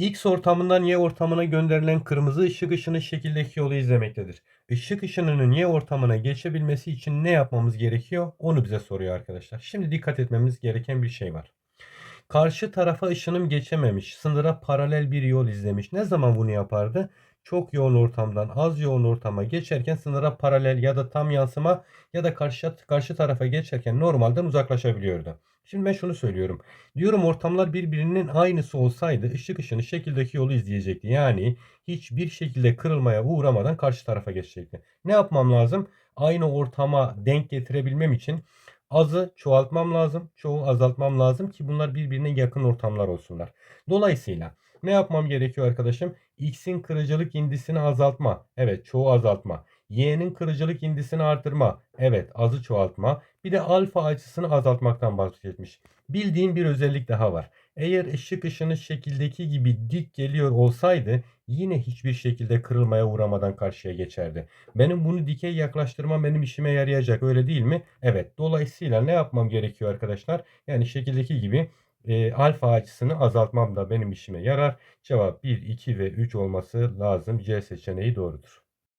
X ortamından Y ortamına gönderilen kırmızı ışık ışını şekildeki yolu izlemektedir. Işık ışınının Y ortamına geçebilmesi için ne yapmamız gerekiyor? Onu bize soruyor arkadaşlar. Şimdi dikkat etmemiz gereken bir şey var. Karşı tarafa ışınım geçememiş. Sınıra paralel bir yol izlemiş. Ne zaman bunu yapardı? Çok yoğun ortamdan az yoğun ortama geçerken sınıra paralel ya da tam yansıma ya da karşı, karşı tarafa geçerken normalden uzaklaşabiliyordu. Şimdi ben şunu söylüyorum. Diyorum ortamlar birbirinin aynısı olsaydı ışık ışını şekildeki yolu izleyecekti. Yani hiçbir şekilde kırılmaya uğramadan karşı tarafa geçecekti. Ne yapmam lazım? Aynı ortama denk getirebilmem için azı çoğaltmam lazım, çoğu azaltmam lazım ki bunlar birbirine yakın ortamlar olsunlar. Dolayısıyla ne yapmam gerekiyor arkadaşım? X'in kırıcılık indisini azaltma. Evet çoğu azaltma. Y'nin kırıcılık indisini artırma. Evet azı çoğaltma. Bir de alfa açısını azaltmaktan bahsetmiş. Bildiğin bir özellik daha var. Eğer ışık ışını şekildeki gibi dik geliyor olsaydı yine hiçbir şekilde kırılmaya uğramadan karşıya geçerdi. Benim bunu dikey yaklaştırmam benim işime yarayacak öyle değil mi? Evet. Dolayısıyla ne yapmam gerekiyor arkadaşlar? Yani şekildeki gibi e, alfa açısını azaltmam da benim işime yarar. Cevap 1, 2 ve 3 olması lazım. C seçeneği doğrudur.